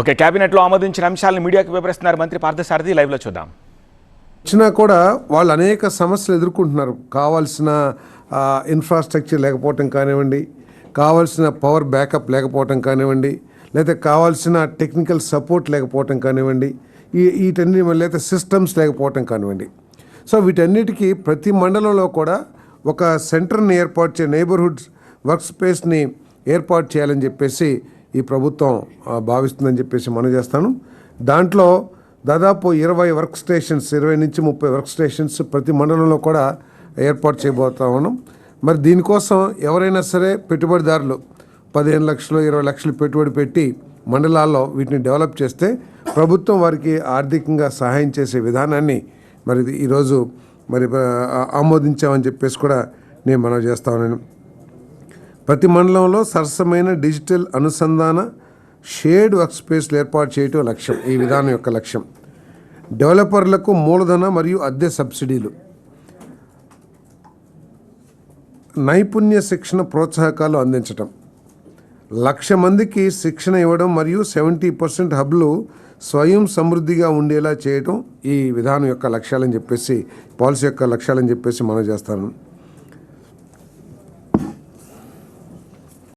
Okay కేబినెట్లో ఆమోదించిన అంశాలను మీడియాకు వివరిస్తున్నారు మంత్రి పార్థసారథి. లైవ్లో చూద్దాం. వచ్చినా కూడా వాళ్ళు అనేక సమస్యలు ఎదుర్కొంటున్నారు. కావాల్సిన ఇన్ఫ్రాస్ట్రక్చర్ లేకపోవటం కానివ్వండి కావాల్సిన పవర్ బ్యాకప్ లేకపోవటం కానివ్వండి లేదా కావాల్సిన టెక్నికల్ సపోర్ట్ లేకపోవటం కానివ్వండి ఈ వీటన్ని లేదా సిస్టమ్స్ లేకపోవటం కానివ్వండి. సో వీటన్నిటికీ ప్రతి మండలంలో కూడా ఒక సెంటర్ని ఏర్పాటు చే నైబర్హుడ్ వర్క్ స్పేస్ని ఏర్పాటు చేయాలని చెప్పేసి ఈ ప్రభుత్వం భావిస్తుందని చెప్పేసి మనం చేస్తాను. దాంట్లో దాదాపు ఇరవై వర్క్ స్టేషన్స్ ఇరవై నుంచి ముప్పై వర్క్ స్టేషన్స్ ప్రతి మండలంలో కూడా ఏర్పాటు చేయబోతా ఉన్నాం. మరి దీనికోసం ఎవరైనా సరే పెట్టుబడిదారులు పదిహేను లక్షలు ఇరవై లక్షలు పెట్టుబడి పెట్టి మండలాల్లో వీటిని డెవలప్ చేస్తే ప్రభుత్వం వారికి ఆర్థికంగా సహాయం చేసే విధానాన్ని మరి ఈరోజు మరి ఆమోదించామని చెప్పేసి కూడా నేను మనం చేస్తా ఉన్నాను. ప్రతి మండలంలో సరసమైన డిజిటల్ అనుసంధాన షేడ్ వర్క్ స్పేస్లు ఏర్పాటు చేయటం లక్ష్యం ఈ విధానం యొక్క లక్ష్యం. డెవలపర్లకు మూలధన మరియు అద్దె సబ్సిడీలు. నైపుణ్య శిక్షణ ప్రోత్సాహకాలు అందించటం. లక్ష మందికి శిక్షణ ఇవ్వడం మరియు సెవెంటీ పర్సెంట్ హబ్లు స్వయం సమృద్ధిగా ఉండేలా చేయటం ఈ విధానం యొక్క లక్ష్యాలని చెప్పేసి పాలసీ యొక్క లక్ష్యాలని చెప్పేసి మనం చేస్తాను.